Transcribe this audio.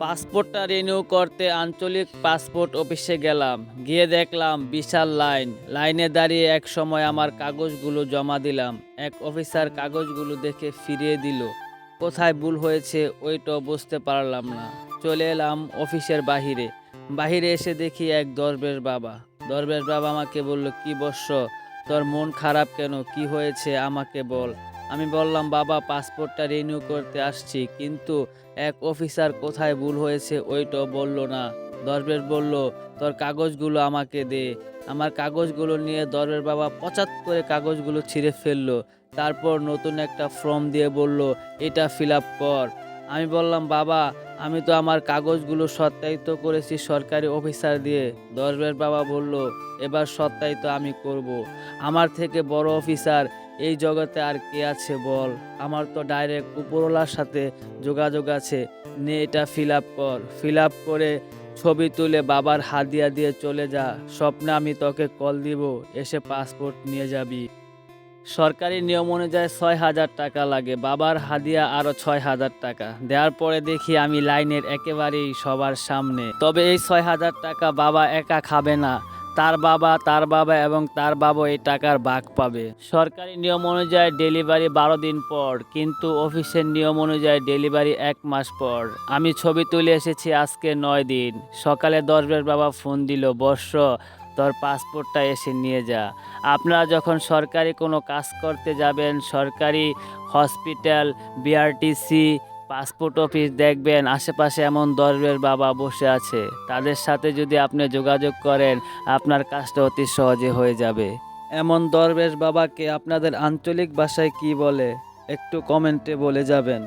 পাসপোর্টটা রিনিউ করতে আঞ্চলিক পাসপোর্ট অফিসে গেলাম। গিয়ে দেখলাম বিশাল লাইন। লাইনে দাঁড়িয়ে এক সময় আমার কাগজগুলো জমা দিলাম। এক অফিসার কাগজগুলো দেখে ফিরিয়ে দিল। কোথায় ভুল হয়েছে ওইটাও বুঝতে পারলাম না। চলে এলাম অফিসের বাহিরে। বাহিরে এসে দেখি এক দরবেশ বাবা। দরবেশ বাবা আমাকে বলল, কি বর্ষ তোর মন খারাপ কেন? কি হয়েছে? আমাকে বল। আমি বললাম, বাবা, পাসপোর্টটা রিনিউ করতে আসছি, কিন্তু এক অফিসার কোথায় ভুল হয়েছে ওইটাও বলল না। দরবেশ বলল, তোর কাগজগুলো আমাকে দে। আমার কাগজগুলো নিয়ে দরবের বাবা পঁচাত্তরে কাগজগুলো ছিঁড়ে ফেলল। তারপর নতুন একটা ফর্ম দিয়ে বলল, এটা ফিল কর। আমি বললাম, বাবা, আমি তো আমার কাগজগুলো সত্যায়িত করেছি সরকারি অফিসার দিয়ে। দরবের বাবা বলল, এবার সত্যায়িত আমি করব। আমার থেকে বড় অফিসার এই জগতে আর কে আছে বল? আমার তো ডাইরেক্ট উপরওয়ালার সাথে যোগাযোগ আছে। নে এটা ফিল আপ কর। ফিল আপ করে ছবি তুলে বাবার হাদিয়া দিয়ে চলে যা। স্বপ্নে আমি তোকে কল দিব, এসে পাসপোর্ট নিয়ে যাবি। সরকারি নিয়ম অনুযায়ী ছয় হাজার টাকা লাগে। বাবার হাদিয়া আরও ছয় হাজার টাকা। দেওয়ার পরে দেখি আমি লাইনের একেবারেই সবার সামনে। তবে এই ছয় হাজার টাকা বাবা একা খাবে না। তার বাবা তার বাবা এবং তার বাবা এই টাকার ভাগ পাবে। সরকারি নিয়ম অনুযায়ী ডেলিভারি বারো দিন পর, কিন্তু অফিসের নিয়ম অনুযায়ী ডেলিভারি এক মাস পর। আমি ছবি তুলে এসেছি আজকে নয় দিন। সকালে দশবের বাবা ফোন দিল, বর্ষ, তোর পাসপোর্টটা এসে নিয়ে যা। আপনারা যখন সরকারি কোনো কাজ করতে যাবেন, সরকারি হসপিটাল, বিআরটিসি পাসপোর্ট অফিস দেখবেন, আশেপাশে এমন দরবের বাবা বসে আছে। তাদের সাথে যদি আপনি যোগাযোগ করেন, আপনার কাজটা অতি সহজে হয়ে যাবে। এমন দরবেশ বাবাকে আপনাদের আঞ্চলিক ভাষায় কি বলে? একটু কমেন্টে বলে যাবেন।